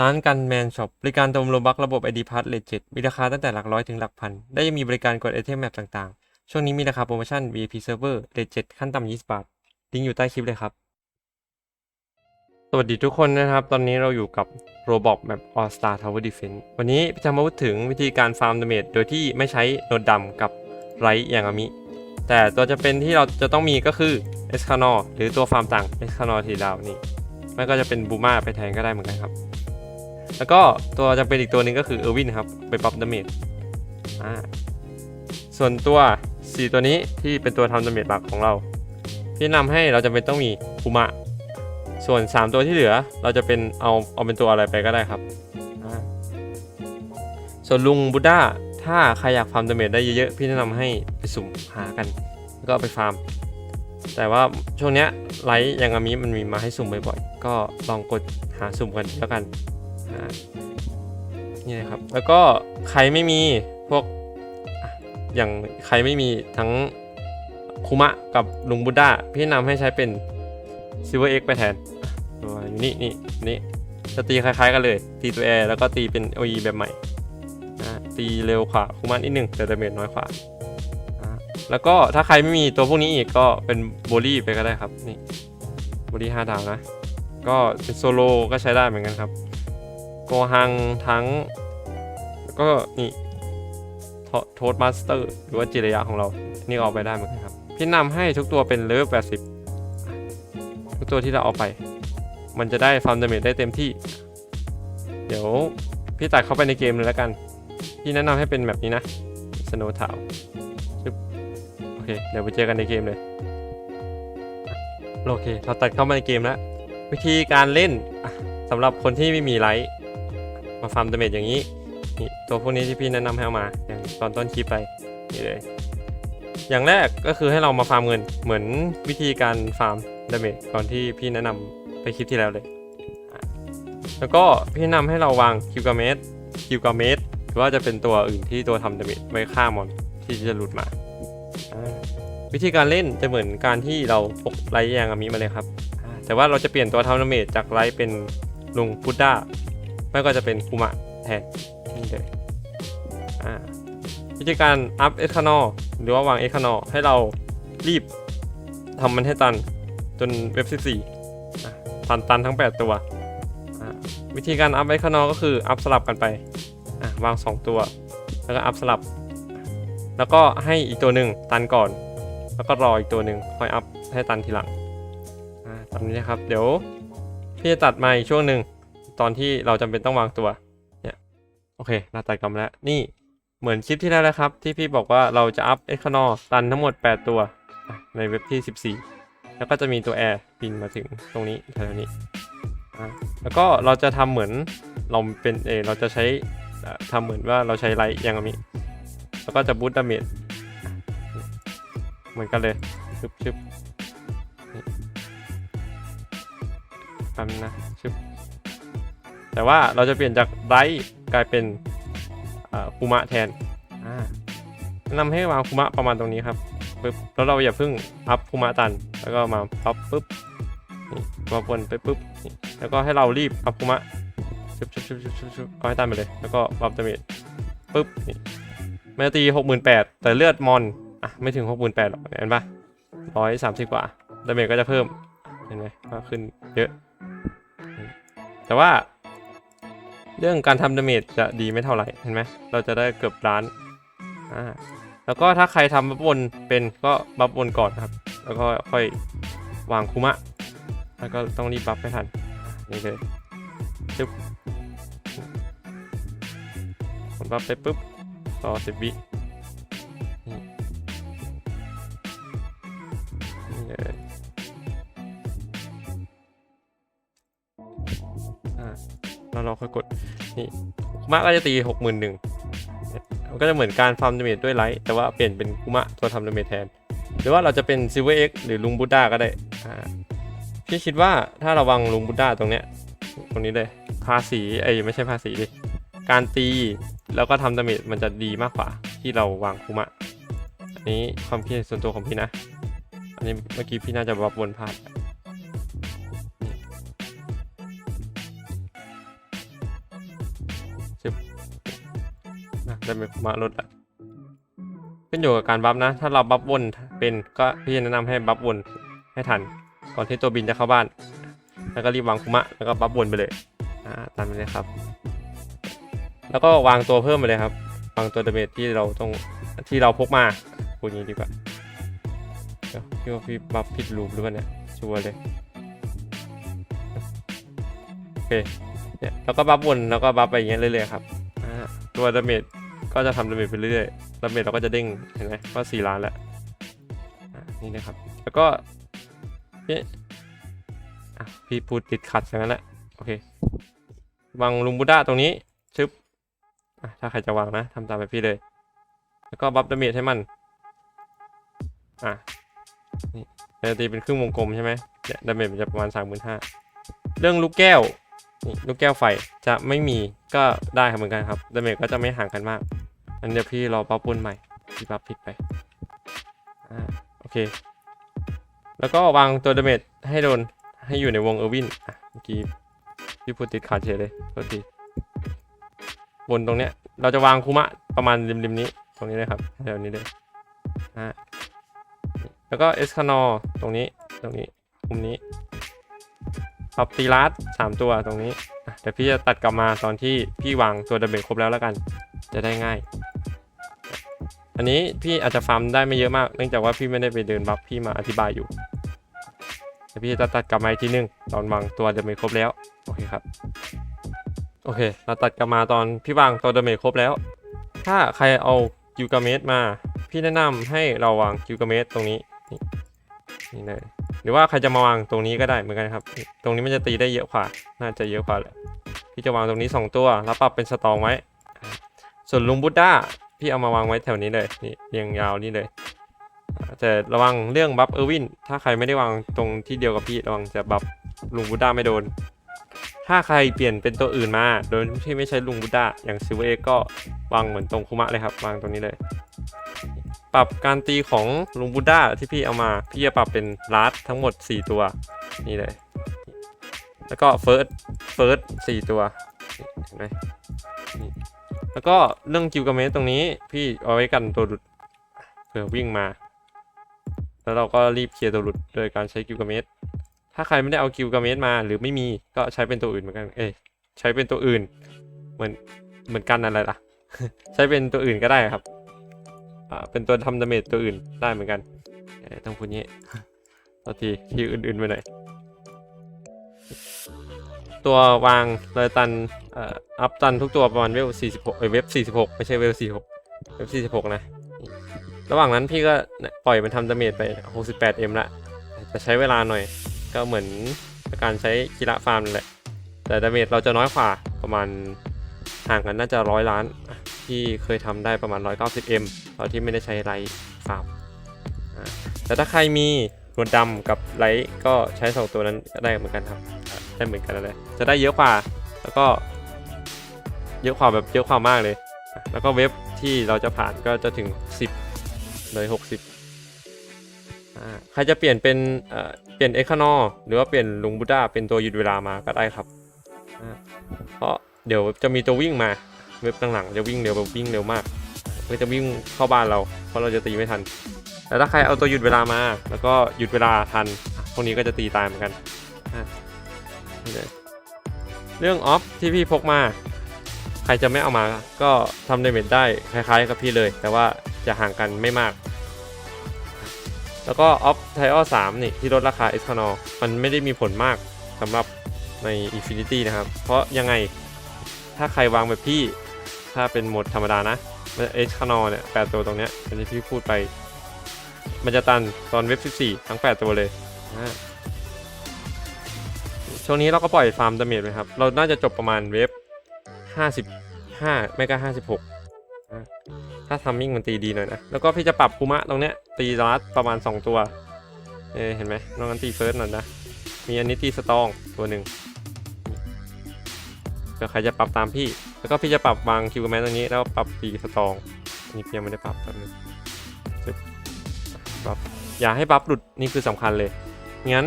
ร้านกันแมนช็อปบริการเติมโลบักระบบ ID p a s s เลทเจ็ดมีราคาตั้งแต่หลักร้อยถึงหลักพัน ได้ยังมีบริการกดไอเทมแมปต่างๆ ช่วงนี้มีราคาโปรโมชั่น VIP Server เลทเจ็ดขั้นต่ำ20บาทลิงก์อยู่ใต้คลิปเลยครับ สวัสดีทุกคนนะครับ ตอนนี้เราอยู่กับ Roblox แบบ All Star Tower Defense วันนี้จะมาพูดถึงวิธีการฟาร์มดาเมจโดยที่ไม่ใช้โนดดำกับไรอย่างอามิ แต่ตัวจะเป็นที่เราจะต้องมีก็คือเอสคานอหรือตัวฟาร์มต่างเอสคานอทีดาวนี่ไม่ก็จะเป็นบูมาไปแทนก็ได้เหมือนกันครับ แล้วก็ตัวจะเป็นอีกตัวหนึ่งก็คือเออร์วินครับไปปรับดาเมจอ่าส่วนตัว 4 ตัวนี้ที่เป็นตัวทำดาเมจหลักของเรา พี่แนะนำให้เราจะเป็นต้องมีคุมะ ส่วน 3 ตัวที่เหลือเราจะเป็นเอาเอาเป็นตัวอะไรไปก็ได้ครับ ส่วนลุงบูด้าถ้าใครอยากฟาร์มดาเมจได้เยอะๆ พี่แนะนำให้ไปสุ่มหากัน แล้วก็ไปฟาร์ม แต่ว่าช่วงเนี้ยไลท์ยังอามิมันมีมาให้สุ่มบ่อยๆ ก็ลองกดหาสุ่มกันแล้วกัน นี่นะครับ แล้วก็ใครไม่มีพวกอย่างใครไม่มีทั้งคุมะกับลุงบุด้าพี่นำให้ใช้เป็นซิลเวอร์เอ็กไปแทนอะตัวอยู่นี่นี่นี่จะตีคล้ายๆกันเลย ตีตัวแอร์แล้วก็ตีเป็น OE แบบใหม่อ่าตีเร็วกว่าคุมะนิดนึงแต่ดาเมจน้อยกว่าอ่าแล้วก็ถ้าใครไม่มีตัวพวกนี้อีกก็เป็นโบลี่ไปก็ได้ครับนี่โบลี่ห้าดาวนะ ก็เป็นโซโลก็ใช้ได้เหมือนกันครับ โกฮังทั้ง แล้วก็นี่โทสมาสเตอร์หรือว่าจิระยะของเรา นี่เอาไปได้เหมือนกันครับ พี่นำให้ทุกตัวเป็นเลเวล80 ทุกตัวที่เราเอาไป มันจะได้ฟาร์มดาเมจได้เต็มที่ เดี๋ยวพี่ตัดเข้าไปในเกมเลยแล้วกัน พี่แนะนำให้เป็นแบบนี้นะสโนว์ทาวโอเค เดี๋ยวไปเจอกันในเกมเลย โอเค เราตัดเข้ามาในเกมแล้ว วิธีการเล่นสำหรับคนที่ไม่มีไลท์ มาฟาร์มดาเมจอย่างนี้นี่ตัวพวกนี้ที่พี่แนะนำให้เอามาอย่างตอนต้นคลิปไปนี่เลย อย่างแรกก็คือให้เรามาฟาร์มเงินเหมือนวิธีการฟาร์มดาเมจก่อนที่พี่แนะนำไปคลิปที่แล้วเลย แล้วก็พี่แนะนำให้เราวางคิวกาเมสคิวกาเมสหรือว่าจะเป็นตัวอื่นที่ตัวทำดาเมจไว้ฆ่ามอนที่จะหลุดมา วิธีการเล่นจะเหมือนการที่เราพกไลท์ยางอามิมาเลยครับ แต่ว่าเราจะเปลี่ยนตัวทำดาเมจจากไลท์เป็นลุงพุดด้า ไม่ก็จะเป็นคุมะแทนนี่เลยวิธีการอัพเอคานอหรือว่าวางเอคานอให้เรารีบทำมันให้ตันจนเว็บ14อะตันตันทั้ง 8 ตัว วิธีการอัพเอคานอก็คืออัพสลับกันไปวาง 2 ตัว แล้วก็อัพสลับ แล้วก็ให้อีกตัวหนึ่งตันก่อน แล้วก็รออีกตัวหนึ่งค่อยอัพให้ตันทีหลังตอนนี้นะครับ เดี๋ยวพี่จะตัดมาอีกช่วงหนึ่ง ตอนที่เราจำเป็นต้องวางตัว เนี่ย โอเคเราตัดกลับมาแล้ว นี่เหมือนคลิปที่แล้วนะครับ ที่พี่บอกว่าเราจะอัพเอ็กคานอตันทั้งหมด 8 ตัวในเว็บที่ 14 แล้วก็จะมีตัวแอร์บินมาถึงตรงนี้แถวนี้ แล้วก็เราจะทำเหมือนเราเป็นเอเราจะใช้อ่าทำเหมือนว่าเราใช้ไลท์อย่างนี้แล้วก็จะบูตดาเมจเหมือนกันเลยชึบชึบแป๊บนึงนะชึบ แต่ว่าเราจะเปลี่ยนจากไบรท์กลายเป็นคูมะแทนอ่าแนะนำให้วางคูมะประมาณตรงนี้ครับปึ๊บแล้วเราอย่าเพิ่งอัพคูมะตัน แล้วก็มาพับปึ๊บนี่มาบนไปปึ๊บนี่แล้วก็ให้เรารีบอัพคูมะชึบชึบชึบชึบชึบชึบเอาให้ตันไปเลย แล้วก็ปรับดาเมจปึ๊บนี่มันจะตีหกหมื่นแปดแต่เลือดมอนอะไม่ถึงหกหมื่นแปดหรอกเห็นปะร้อยสามสิบกว่าดาเมจก็จะเพิ่มเห็นไหมก็ขึ้นเยอะ แต่ว่า เรื่องการทำดาเมจจะดีไม่เท่าไหร่เห็นไหมเราจะได้เกือบล้านอ่าแล้วก็ถ้าใครทำบัฟบนเป็นก็บัฟบนก่อนครับ แล้วก็ค่อยวางคุมะ แล้วก็ต้องรีบบัฟให้ทันนี่เลยจึ๊บผมบัฟไปปุ๊บรอสิบวินี่เลยอ่าแล้วเราค่อยกด นี่คุมะก็จะตีหกหมื่นหนึ่งมันก็จะเหมือนการฟาร์มดาเมจด้วยไลท์แต่ว่าเปลี่ยนเป็นคุมะตัวทำดาเมจแทน หรือว่าเราจะเป็นซิลเวอร์เอ็กหรือลุงบูด้าก็ได้อ่าพี่คิดว่าถ้าราวางลุงบูด้าตรงเนี้ยตรงนี้เลยภาษีไอ้ไม่ใช่ภาษีดิการตีแล้วก็ทำดาเมจมันจะดีมากกว่าที่เราวางคุมะอันนี้ความคิดส่วนตัวของพี่นะ อันนี้เมื่อกี้พี่น่าจะบับบนพลาด สิบนะได้เป็นมาลดละขึ้นอยู่กับการบัฟนะ ถ้าเราบัฟวนเป็นก็พี่แนะนำให้บัฟวนให้ทัน ก่อนที่ตัวบินจะเข้าบ้าน แล้วก็รีบวางคุมะแล้วก็บัฟวนไปเลยอ่าตามนี้เลยครับ แล้วก็วางตัวเพิ่มไปเลยครับ วางตัวดาเมจที่เราต้องที่เราพกมาพูดอย่างนี้ดีกว่าเดี๋ยวพี่ว่าพี่บัฟผิดรูปหรือเปล่าเนี่ยชัวร์เลยโอเค เนี่ยแล้วก็บัฟวนแล้วก็บัฟไปอย่างเงี้ยเรื่อยๆครับอ่าตัวดาเมจก็จะทำดาเมจไปเรื่อยๆดาเมจเราก็จะเด้งเห็นไหมก็สี่ล้านแล้วอ่านี่นะครับ แล้วก็เนี่ยอะพี่พูดติดขัดอย่างนั้นแหละโอเควางลุงบูด้าตรงนี้ชึบอะถ้าใครจะวางนะทำตามแบบพี่เลย แล้วก็บัฟดาเมจให้มันอะนี่จะตีเป็นครึ่งวงกลมใช่ไหมเนี่ยดาเมจมันจะประมาณสามหมื่นห้าเรื่องลูกแก้ว นี่ลูกแก้วไฟจะไม่มีก็ได้ครับเหมือนกันครับดาเมจก็จะไม่ห่างกันมาก อันเดี๋ยวพี่รอปั๊บัฟวนใหม่พี่บัฟผิดไปอ่าโอเค แล้วก็วางตัวดาเมจให้โดนให้อยู่ในวงเออร์วินอะเมื่อกี้พี่พูดติดขาดเฉยเลยโทษทีบนตรงเนี้ยเราจะวางคุมะประมาณริมๆนี้ตรงนี้เลยครับแถวนี้เลยอ่าแล้วก็เอสคานอตรงนี้ตรงนี้มุมนี้ ปรับตีลัดสามตัวตรงนี้เดี๋ยวพี่จะตัดกลับมาตอนที่พี่วางตัวดับเบิลครบแล้วแล้วกัน จะได้ง่าย อันนี้พี่อาจจะฟาร์มได้ไม่เยอะมาก เนื่องจากว่าพี่ไม่ได้ไปเดินบัฟพี่มาอธิบายอยู่เดี๋ยวพี่จะตัดกลับมาอีกทีนึงตอนวางตัวดับเบิลครบแล้วโอเคครับโอเค เราตัดกลับมาตอนพี่วางตัวดับเบิลครบแล้ว ถ้าใครเอากิวกาเมสมา พี่แนะนำให้เราวางกิวกาเมสตรงนี้นี่นี่เลย รือว่าใครจะมาวางตรงนี้ก็ได้เหมือนกันครับ ตรงนี้มันจะตีได้เยอะกว่า น่าจะเยอะกว่าแหละพี่จะวางตรงนี้ 2 ตัวแล้วปรับเป็นสตองไว้ ส่วนลุงบุดด้าพี่เอามาวางไว้แถวนี้เลยนี่เรียงยาวนี่เลยแต่ระวังเรื่องบัฟเออร์วิน ถ้าใครไม่ได้วางตรงที่เดียวกับพี่ระวังจะบัฟลุงบุดด้าไม่โดน ถ้าใครเปลี่ยนเป็นตัวอื่นมา โดยที่ไม่ใช่ลุงบุดด้าอย่างซิเวอก็วางเหมือนตรงคุมะเลยครับ วางตรงนี้เลย ปรับการตีของลุงบูด้าที่พี่เอามา พี่จะปรับเป็นลาร์ดทั้งหมด 4 ตัว นี่เลย แล้วก็เฟิร์สเฟิร์สสี่ตัวเห็นไหมแล้วก็เรื่องกิวกาเมสตรงนี้ พี่เอาไว้กันตัวหลุดเผื่อวิ่งมา แล้วเราก็รีบเคลียร์ตัวหลุดโดยการใช้กิวกาเมสถ้าใครไม่ได้เอากิวกาเมสมา หรือไม่มีก็ใช้เป็นตัวอื่นเหมือนกันเอ้ยใช้เป็นตัวอื่น เหมือนเหมือนกันอะไรล่ะ ใช้เป็นตัวอื่นก็ได้ครับ เป็นตัวทำดาเมจตัวอื่นได้เหมือนกันต้องพูดงี้ตัวทีที่อื่นๆไปหน่อยตัววางเลยตันอัพตันทุกตัวประมาณเวล46เอ้ยเว็บ46 ไม่ใช่เวล46 เว็บ46 นะนี่ระหว่างนั้นพี่ก็ปล่อยมันทำดาเมจไป 68m ละจะใช้เวลาหน่อย ก็เหมือนการใช้กีฬาฟาร์มแหละ แต่ดาเมจเราจะน้อยกว่าประมาณห่างกันน่าจะร้อยล้าน ที่เคยทำได้ประมาณ 190m ตอนที่ไม่ได้ใช้ไลท์ฟาร์มแต่ถ้าใครมีหนวดดำกับไลท์ก็ใช้ 2 ตัวนั้นก็ได้เหมือนกันครับ ได้เหมือนกันเลย จะได้เยอะกว่า แล้วก็ เยอะกว่าแบบเยอะกว่ามากเลย แล้วก็เว็บที่เราจะผ่านก็จะถึง 10 เลย 60 ใครจะเปลี่ยนเป็นเปลี่ยนเอกคานอหรือว่าเปลี่ยนลุงบูด้าเป็นตัวหยุดเวลามาก็ได้ครับ เพราะเดี๋ยวจะมีตัววิ่งมา เว็บหลังๆจะวิ่งเร็วแบบวิ่งเร็วมากเพื่จะวิ่งเข้าบ้านเรา เพราะเราจะตีไม่ทัน แต่ถ้าใครเอาตัวหยุดเวลามา แล้วก็หยุดเวลาทัน พวกนี้ก็จะตีตายเหมือนกัน เรื่องออฟที่พี่พกมา ใครจะไม่เอามา ก็ทำเดเมจได้คล้ายๆกับพี่เลย แต่ว่าจะห่างกันไม่มาก แล้วก็ออฟไทออสามนี่ที่ลดราคาเอสคานอมันไม่ได้มีผลมากสำหรับใน Infinity นะครับ เพราะยังไงถ้าใครวางแบบพี่ ถ้าเป็นโหมดธรรมดานะเอชคานอเนี่ยแปดตัวตรงเนี้ยอันที่พี่พูดไป มันจะตันตอนเว็บ 14 ทั้ง 8 ตัวเลยนะช่วงนี้เราก็ปล่อยฟาร์มดาเมจไปครับ เราน่าจะจบประมาณเว็บ 55 ไม่ก็56 ถ้าทัมมิ่งมันตีดีหน่อยนะ แล้วก็พี่จะปรับคุมะตรงเนี้ยตีรัดประมาณ 2 ตัวเอเห็นไหมน้องนั้นตีเฟิร์สหน่อยนะ มีอันนี้ตีสตองตัวหนึ่ง เดี๋ยวใครจะปรับตามพี่ แล้วก็พี่จะปรับวางคิวแมนตรงนี้ แล้วปรับปีสตองอันนี้พี่ยังไม่ได้ปรับแป๊บนึงจึ๊บปรับอย่าให้บัฟหลุดนี่คือสำคัญเลย งั้น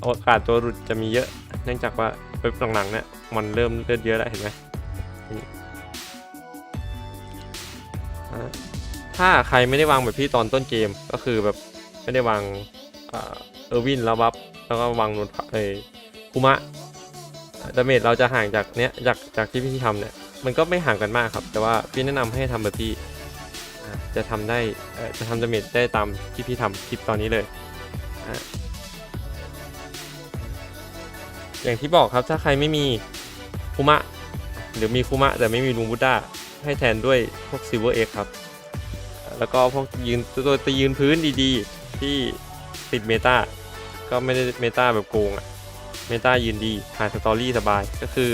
โอกาสตัวหลุดจะมีเยอะ เนื่องจากว่าเว็บหลังๆเนี่ยมันเริ่มเลือดเยอะแล้วเห็นไหมถ้าใครไม่ได้วางแบบพี่ตอนต้นเกมก็คือแบบไม่ได้วางเออร์วินแล้วบัฟแล้วก็วางนนทเอคุมะ ดาเมจเราจะห่างจากเนี้ยจากจากที่พี่ทำเนี่ยมันก็ไม่ห่างกันมากครับ แต่ว่าพี่แนะนำให้ทำแบบพี่จะทำได้จะทำดาเมจได้ตามที่พี่ทำคลิปตอนนี้เลย อย่างที่บอกครับถ้าใครไม่มีคุมะหรือมีคุมะแต่ไม่มีลุงบุด้าให้แทนด้วยพวกซิลเวอร์เอ็กครับ แล้วก็พวกยืนตัวตียืนพื้นดีๆ ที่ติดเมตาก็ไม่ได้เมตาแบบโกงอะ เมตายืนดีผ่านสตอรี่สบายก็คือ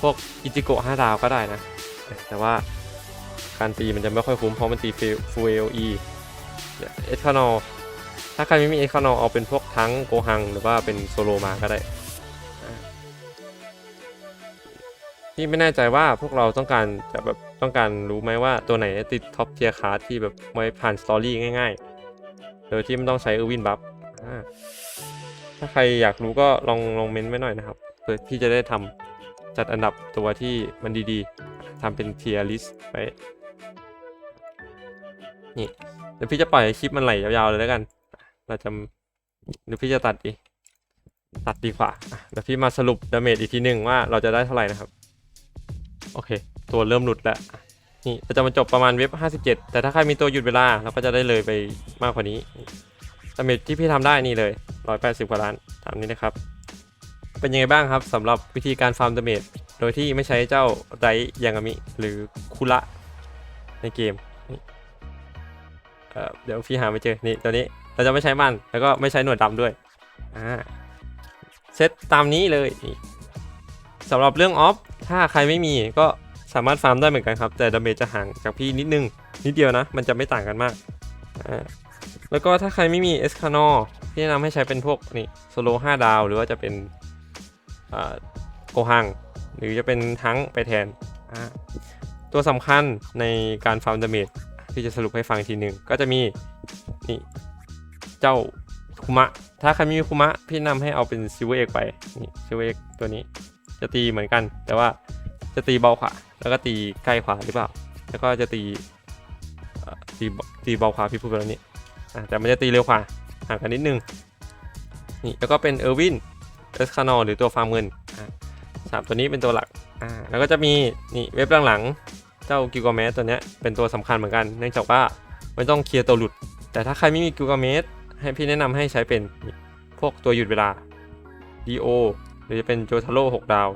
พวกอิจิโกะ5ดาวก็ได้นะ แต่ว่าการตีมันจะไม่ค่อยคุ้มเพราะมันตีฟูเอลีเอสคานอถ้าใครไม่มีเอสคานอเอาเป็นพวกทั้งโกฮังหรือว่าเป็นโซโลมาก็ได้พี่ไม่แน่ใจว่าพวกเราต้องการจะแบบต้องการรู้ไหมว่าตัวไหนติดท็อปเทียร์คาร์ที่แบบไว้ผ่านสตอรี่ง่าย ๆ โดยที่ไม่ต้องใช้เออร์วินบัฟอ่า ถ้าใครอยากรู้ก็ลองลองเม้นต์ไว้หน่อยนะครับเพื่อพี่จะได้ทำจัดอันดับตัวที่มันดีๆทำเป็นเทียร์ลิสต์ไว้นี่เดี๋ยวพี่จะปล่อยคลิปมันไหลยาวๆเลยแล้วกัน เราจะหรือพี่จะตัดดีตัดดีกว่าเดี๋ยวพี่มาสรุปดาเมจอีกทีหนึ่งว่าเราจะได้เท่าไหร่นะครับ โอเค ตัวเริ่มหลุดแล้ว นี่เราจะมาจบประมาณเว็บ 57 แต่ถ้าใครมีตัวหยุดเวลาเราก็จะได้เลยไปมากกว่านี้ ดาเมจที่พี่ทำได้นี่เลย 180 กว่าล้านตามนี้นะครับ เป็นยังไงบ้างครับสำหรับวิธีการฟาร์มดาเมจโดยที่ไม่ใช้เจ้าไรยังามิ หรือคุระในเกมเเดี๋ยวพี่หาไม่เจอ นี่ตัวนี้เราจะไม่ใช้มัน แล้วก็ไม่ใช้หนวดดำด้วยอ่าเซตตามนี้เลยสำหรับเรื่องออฟ ถ้าใครไม่มีก็สามารถฟาร์มได้เหมือนกันครับ แต่ดาเมจจะห่างจากพี่นิดนึง นิดเดียวนะ มันจะไม่ต่างกันมากอ่า แล้วก็ถ้าใครไม่มีเอสคานอพี่แนะนำให้ใช้เป็นพวกนี่โซโล5ดาว หรือว่าจะเป็นโกฮัง หรือจะเป็นทั้งไปแทน ตัวสำคัญในการฟาร์มดาเมจพี่จะสรุปให้ฟังอีกทีหนึ่งก็จะมีนี่เจ้าคุมะ ถ้าใครไม่มีคุมะ พี่แนะนำให้เอาเป็นซิลเวอร์เอกไปนี่ซิลเวอร์เอกตัวนี้จะตีเหมือนกัน แต่ว่าจะตีเบาขวาแล้วก็ตีใกล้ขวาหรือเปล่า แล้วก็จะตีตีเบาตีเบาขวาพี่พูดไปแล้วนี่ แต่มันจะตีเร็วขวาห่างกันนิดนึงนี่แล้วก็เป็นเออร์วินเอสคานอหรือตัวฟาร์มเงินสามตัวนี้เป็นตัวหลักอ่าแล้วก็จะมีนี่เว็บหลังๆเจ้ากิกเมสตัวนี้เป็นตัวสำคัญเหมือนกัน เนื่องจากว่าไม่ต้องเคลียร์ตัวหลุด แต่ถ้าใครไม่มีกิกเมสให้พี่แนะนำให้ใช้เป็นพวกตัวหยุดเวลา DO หรือจะเป็นโจทาโร่6ดาว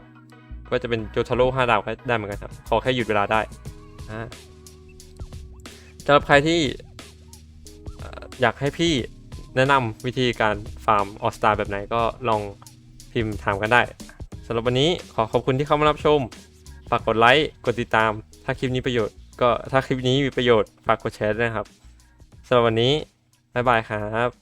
ก็จะเป็นโจทาโร่5ดาวก็ได้เหมือนกันครับขอแค่หยุดเวลาได้อ่าสำหรับใครที่ อยากให้พี่แนะนำวิธีการฟาร์มออสตาแบบไหนก็ลองพิมพ์ถามกันได้สำหรับวันนี้ขอขอบคุณที่เข้ามารับชม ฝากกดไลค์กดติดตาม ถ้าคลิปนี้ประโยชน์ก็ถ้าคลิปนี้มีประโยชน์ฝากกดแชร์ด้วยนะครับสำหรับวันนี้บ๊ายบายครับ